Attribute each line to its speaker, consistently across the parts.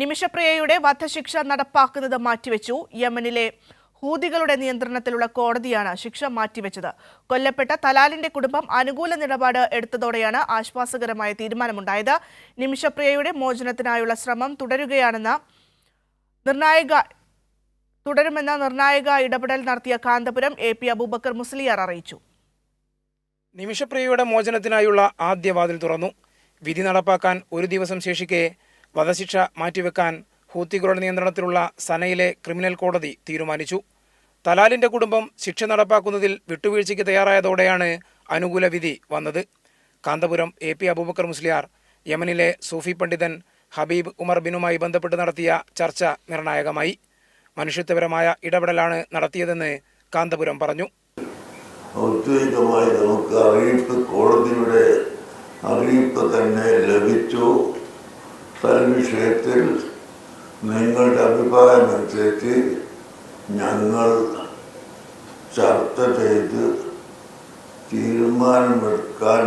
Speaker 1: നിമിഷപ്രിയയുടെ വധശിക്ഷ നടപ്പാക്കുന്നത് മാറ്റിവെച്ചു. യമനിലെ ഹൂതികളുടെ നിയന്ത്രണത്തിലുള്ള കോടതിയാണ് ശിക്ഷ മാറ്റിവെച്ചത്. കൊല്ലപ്പെട്ട തലാലിന്റെ കുടുംബം അനുകൂല നിലപാട് എടുത്തതോടെയാണ് ആശ്വാസകരമായ തീരുമാനമുണ്ടായത്. നിമിഷപ്രിയയുടെ മോചനത്തിനായുള്ള ശ്രമം തുടരുകയാണെന്ന നിർണായക തുടരുമെന്ന നിർണായക ഇടപെടൽ നടത്തിയ കാന്തപുരം എ പി അബൂബക്കർ മുസ്ലിയാർ അറിയിച്ചു.
Speaker 2: നിമിഷപ്രിയയുടെ മോചനത്തിനായുള്ള ആദ്യ വാതിൽ തുറന്നു. വിധി നടപ്പാക്കാൻ ഒരു ദിവസം ശേഷിക്കെ വധശിക്ഷ മാറ്റിവെക്കാൻ ഹൂത്തികളുടെ നിയന്ത്രണത്തിലുള്ള സനയിലെ ക്രിമിനൽ കോടതി തീരുമാനിച്ചു. തലാലിന്റെ കുടുംബം ശിക്ഷ നടപ്പാക്കുന്നതിൽ വിട്ടുവീഴ്ചയ്ക്ക് തയ്യാറായതോടെയാണ് അനുകൂല വിധി വന്നത്. കാന്തപുരം എ പി അബൂബക്കർ മുസ്ലിയാർ യമനിലെ സൂഫി പണ്ഡിതൻ ഹബീബ് ഉമർ ബിനുമായി ബന്ധപ്പെട്ട് നടത്തിയ ചർച്ച നിർണായകമായി. മനുഷ്യത്വപരമായ ഇടപെടലാണ് നടത്തിയതെന്ന് കാന്തപുരം പറഞ്ഞു.
Speaker 3: അറിയിപ്പ് കോടതിയുടെ അറിയിപ്പ് തന്നെ ലഭിച്ചു. തൽവിഷയത്തിൽ നിങ്ങളുടെ അഭിപ്രായമനുസരിച്ച് ഞങ്ങൾ ചർച്ച ചെയ്ത് തീരുമാനമെടുക്കാൻ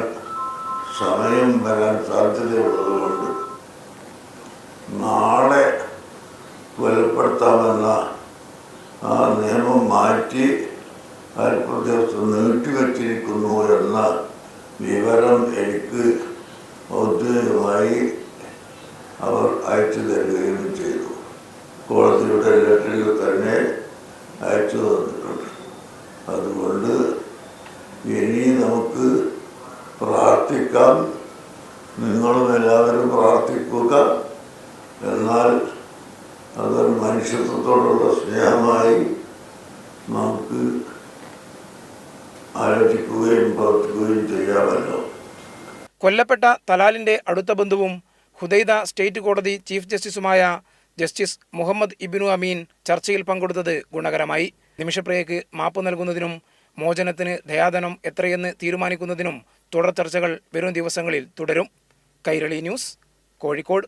Speaker 3: സമയം വരാൻ സാധ്യതയുള്ളതുകൊണ്ട് നാളെ വെളിപ്പെടുത്താമെന്ന ആ നിയമം മാറ്റി അല്പ ദിവസം നീട്ടിവെച്ചിരിക്കുന്നു എന്ന വിവരം എനിക്ക് ഔദ്യോഗികമായി അയച്ചു തരികയും ചെയ്തു. കോടതിയുടെ ലെറ്ററിൽ തന്നെ അയച്ചു തന്നിട്ടുണ്ട്. അതുകൊണ്ട് ഇനി നമുക്ക് പ്രാർത്ഥിക്കാം. നിങ്ങളും എല്ലാവരും പ്രാർത്ഥിക്കുക. എന്നാൽ അത് മനുഷ്യത്വത്തോടുള്ള സ്നേഹമായി നമുക്ക് ആലോചിക്കുകയും പ്രവർത്തിക്കുകയും ചെയ്യാമല്ലോ.
Speaker 2: കൊല്ലപ്പെട്ട തലാലിന്റെ അടുത്ത ബന്ധുവും ഹുദൈദ സ്റ്റേറ്റ് കോടതി ചീഫ് ജസ്റ്റിസുമായ ജസ്റ്റിസ് മുഹമ്മദ് ഇബിനു അമീൻ ചർച്ചയിൽ പങ്കെടുത്തത് ഗുണകരമായി. നിമിഷപ്രിയക്ക് മാപ്പ് നൽകുന്നതിനും മോചനത്തിന് ദയാധനം എത്രയെന്ന് തീരുമാനിക്കുന്നതിനും തുടർ ചർച്ചകൾ വരും ദിവസങ്ങളിൽ തുടരും. കൈരളി ന്യൂസ് കോഴിക്കോട്.